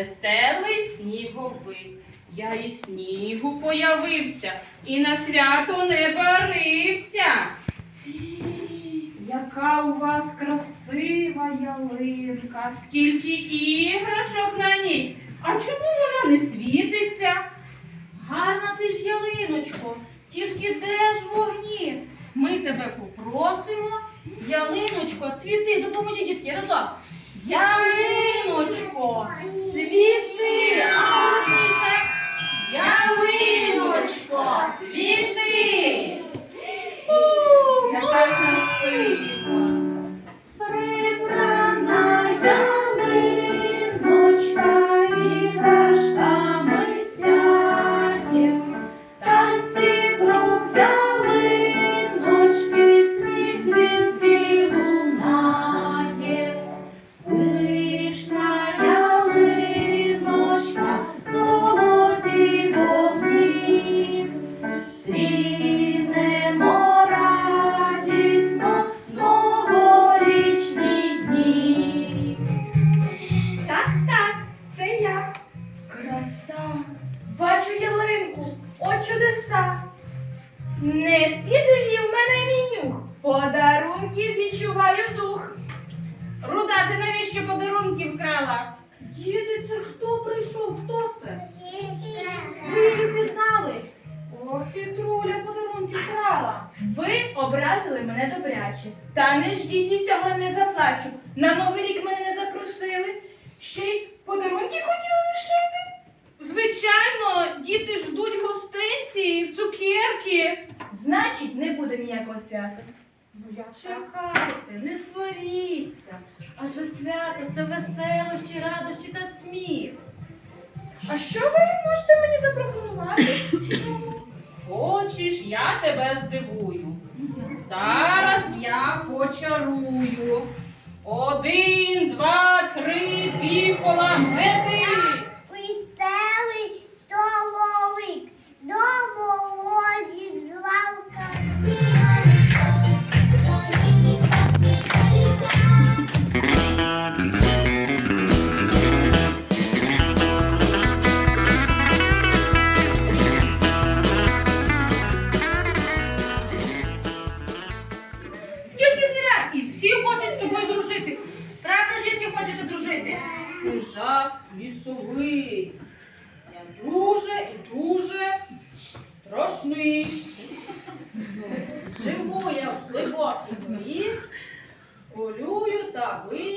веселий сніговик. Я і снігу появився, і на свято не барився. Яка у вас красива ялинка, скільки іграшок на ній. А чому вона не світиться? Гарна ти ж ялиночко, тільки де ж вогні? Ми тебе попросимо. Ялиночко, світи, допоможи дітки разом. Ялиночко, світи, ти навіщо подарунки вкрала? Діти, це хто прийшов? Хто це? Ви її пізнали? Ох, хитруля подарунки вкрала. Ви образили мене добряче. Та не ждіть і цього не заплачу. На новий рік мене не запросили. Ще й подарунки хотіли лишити. Звичайно, діти ждуть гостинці, цукерки. Значить, не буде ніякого свята. Ну як чекайте, не сваріться. Адже свято це веселощі, радощі та сміх. А що ви можете мені запропонувати? Хочеш, я тебе здивую. Зараз я почарую. Один, два, три, піхола, мети. Страшний. Живу я в глибокій горі, полюю та вию.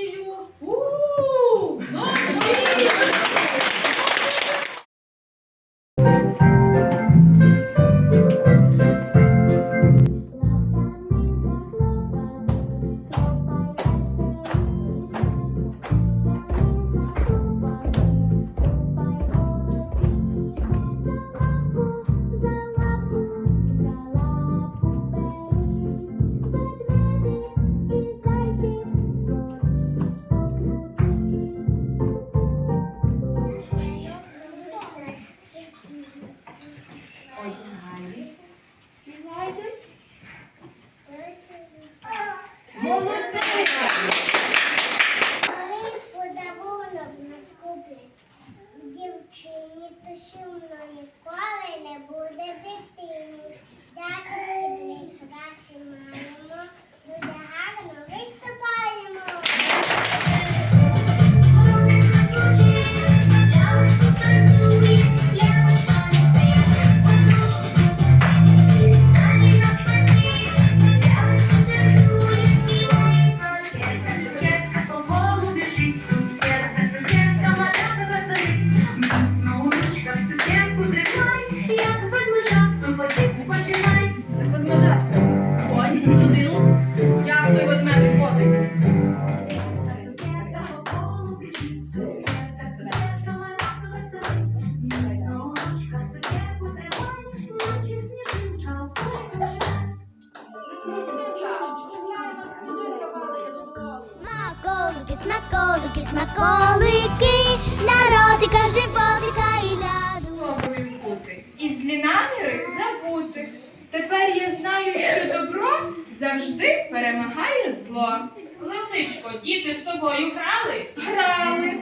Смаколики, смаколики, смаколики, народика, животика і ляду. Спробую бути. І злі наміри забути. Тепер я знаю, що добро завжди перемагає зло. Лисичко, діти з тобою грали? Грали.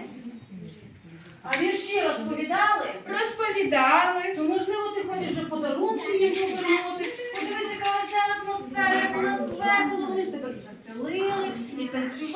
А Вірші розповідали? Розповідали. То можливо ти хочеш вже подарунки їм повернути. Подивись, яка весела атмосфера, як у нас весело. Вони ж тебе і веселили, і танцювали,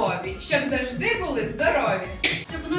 любові, щоб завжди були здорові. Щоб